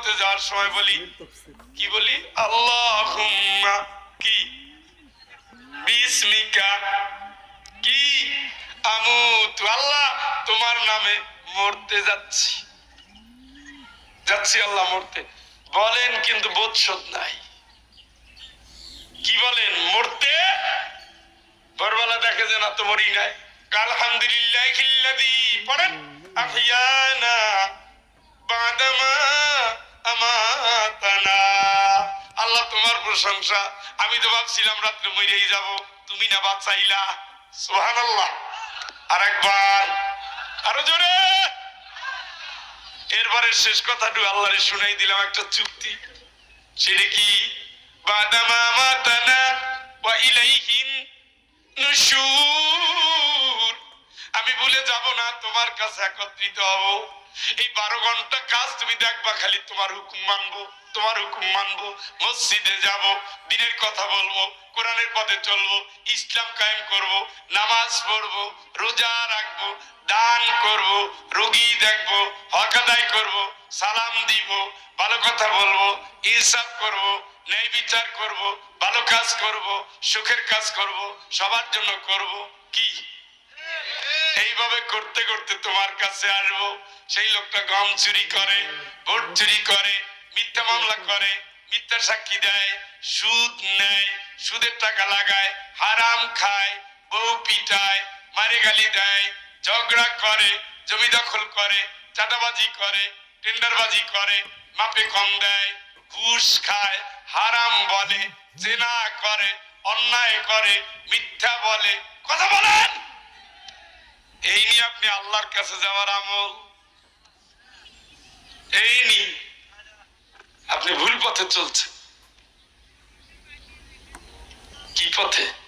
পথে যাওয়ার সময় বলি, কি বলি? আল্লাহ কি? বিস্মিকা, কি? আল্লাহ, তোমার নামে মরতে যাচ্ছি। যাচ্ছি আল্লাহ মরতে। বলেন, কিন্তু বোধশোধ নাই। কি বলেন? মরতে? ভোরবেলা দেখে যে না তো মরি নাই। আলহামদুলিল্লাহ পড়েন? আহিয়ানা তোমার প্রশংসা। আমি তো ভাবছিলাম রাত্রে মরেই যাব। তুমি না বাঁচাইলা। সুবহানাল্লাহ। আরেকবার। আরও জোরে। এরপরে শেষ কথাটু আল্লাহরে শুনাই দিলাম একটা চুক্তি। সেটা কি? বাদামা মাতানা ওয়া ইলাইহিন নুশুর। যাব না, তোমার কাছে একত্রিত হব। এই বারো ঘণ্টা কাজ তুমি দেখবা, খালি তোমার হুকুম মানবো, তোমার হুকুম মানবো, মসজিদে যাব, দিনের কথা বলব, কোরআনের পথে চলবো, ইসলাম কায়েম করব, নামাজ পড়ব, রোজা রাখব, দান করব, রোগী দেখব করব, সালাম দিব, ভালো কথা বলব, ইনসাফ করব, ন্যায় বিচার করব, ভালো কাজ করব, সুখের কাজ করব, সবার জন্য করব, কি? এইভাবে করতে করতে তোমার কাছে আসব। সেই লোকটা গম চুরি করে, ভোট চুরি করে, মিথ্যা মামলা করে, মিথ্যা সাক্ষী দেয়, সুদ নেয়, সুদের টাকা লাগায়, হারাম খায়, বউ পিটায়, মারে গালি দেয়, ঝগড়া করে, জমি দখল করে, চাঁদাবাজি করে, টেন্ডারবাজি করে, মাপে কম দেয়, ঘুষ খায়, হারাম বলে, জেনা করে, অন্যায় করে, মিথ্যা বলে। কথা বলেন! আপনি আল্লাহর কাছে যাওয়ার আমল? এই নি আপনি ভুল পথে চলছেন। কি পথে?